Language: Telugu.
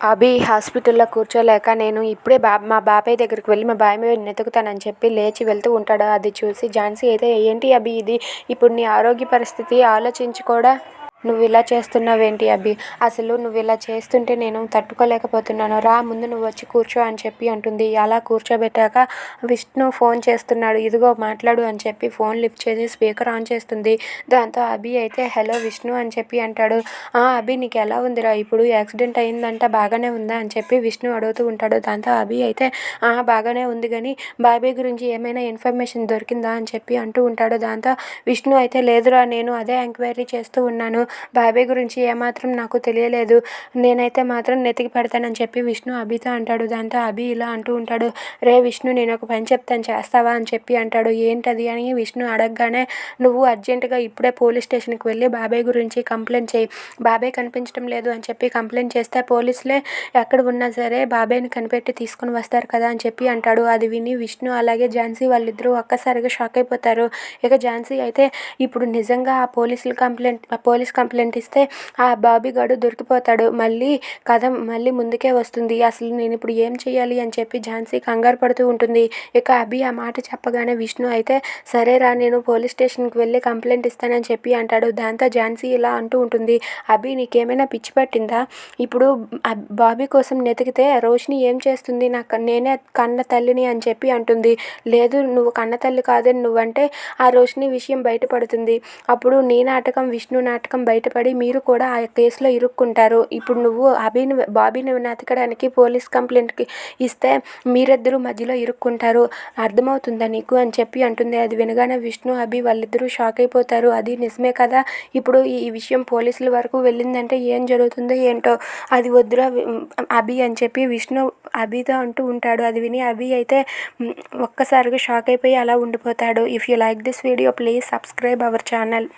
అభి హాస్పిటల్లో కూర్చోలేక నేను ఇప్పుడే బా మా బాబాయ్ దగ్గరికి వెళ్ళి మా బాబాయ్ని వెతుకుతానని చెప్పి లేచి వెళ్తూ ఉంటాడు. అది చూసి ఝాన్సీ అయితే ఏంటి అభి ఇది? ఇప్పుడు నీ ఆరోగ్య పరిస్థితి ఆలోచించి కూడా నువ్వు ఇలా చేస్తున్నావేంటి అభి? అసలు నువ్వు ఇలా చేస్తుంటే నేను తట్టుకోలేకపోతున్నాను. రా ముందు నువ్వు వచ్చి కూర్చో అని చెప్పి అంటుంది. అలా కూర్చోబెట్టాక విష్ణు ఫోన్ చేస్తున్నాడు. ఇదిగో మాట్లాడు అని చెప్పి ఫోన్ లిఫ్ట్ చేసి స్పీకర్ ఆన్ చేస్తుంది. దాంతో అభి అయితే హలో విష్ణు అని చెప్పి అంటాడు. ఆ అభి నీకు ఎలా ఉందిరా? ఇప్పుడు యాక్సిడెంట్ అయిందంట బాగానే ఉందా? అని చెప్పి విష్ణు అడుగుతూ ఉంటాడు. దాంతో అభి అయితే ఆ బాగానే ఉంది కానీ బాబాయ్ గురించి ఏమైనా ఇన్ఫర్మేషన్ దొరికిందా? అని చెప్పి అంటూ ఉంటాడు. దాంతో విష్ణు అయితే లేదురా నేను అదే ఎంక్వైరీ చేస్తూ ఉన్నాను. బాబాయ్ గురించి ఏమాత్రం నాకు తెలియలేదు. నేనైతే మాత్రం నెతికి పెడతానని చెప్పి విష్ణు అభితో అంటాడు. దాంతో అభి ఇలా అంటూ ఉంటాడు. రే విష్ణు నేను ఒక పని చెప్తాను. చేస్తావా? అని చెప్పి అంటాడు. ఏంటది? అని విష్ణు అడగగానే నువ్వు అర్జెంటుగా ఇప్పుడే పోలీస్ స్టేషన్కి వెళ్ళి బాబాయ్ గురించి కంప్లైంట్ చేయి. బాబాయ్ కనిపించడం లేదు అని చెప్పి కంప్లైంట్ చేస్తే పోలీసులే ఎక్కడ ఉన్నా సరే బాబాయ్ని కనిపెట్టి తీసుకుని వస్తారు కదా అని చెప్పి అంటాడు. అది విని విష్ణు అలాగే ఝాన్సీ వాళ్ళిద్దరూ ఒక్కసారిగా షాక్ అయిపోతారు. ఇక ఝాన్సీ అయితే ఇప్పుడు నిజంగా ఆ పోలీసులు కంప్లైంట్ ఆ పోలీస్ కంప్లైంట్ ఇస్తే ఆ బాబీ గాడు దొరికిపోతాడు. మళ్ళీ కథ మళ్ళీ ముందుకే వస్తుంది. అసలు నేను ఇప్పుడు ఏం చేయాలి అని చెప్పి ఝాన్సీ కంగారు పడుతూ ఉంటుంది. ఇక అభి ఆ మాట చెప్పగానే విష్ణు అయితే సరేరా నేను పోలీస్ స్టేషన్కి వెళ్ళి కంప్లైంట్ ఇస్తానని చెప్పి అంటాడు. దాంతో ఝాన్సీ ఇలా అంటూ ఉంటుంది అభి నీకేమైనా పిచ్చి పట్టిందా? ఇప్పుడు బాబీ కోసం నెతికితే రోషిని ఏం చేస్తుంది? నాకు నేనే కన్న తల్లిని అని చెప్పి అంటుంది. లేదు నువ్వు కన్న తల్లి కాదని నువ్వంటే ఆ రోషిని విషయం బయటపడుతుంది. అప్పుడు నీ నాటకం విష్ణు నాటకం బయటపడి మీరు కూడా ఆ కేసులో ఇరుక్కుంటారు. ఇప్పుడు నువ్వు అభిని బాబీని వెతకడానికి పోలీస్ కంప్లైంట్కి ఇస్తే మీరిద్దరూ మధ్యలో ఇరుక్కుంటారు. అర్థమవుతుందా నీకు? అని చెప్పి అంటుంది. అది వినగానే విష్ణు అభి వాళ్ళిద్దరూ షాక్ అయిపోతారు. అది నిజమే కదా? ఇప్పుడు ఈ విషయం పోలీసుల వరకు వెళ్ళిందంటే ఏం జరుగుతుందో ఏంటో? అది వద్దురా అభి అని చెప్పి విష్ణు అభితో అంటూ ఉంటాడు. అది విని అభి అయితే ఒక్కసారిగా షాక్ అయిపోయి అలా ఉండిపోతాడు. If you like this video please subscribe our channel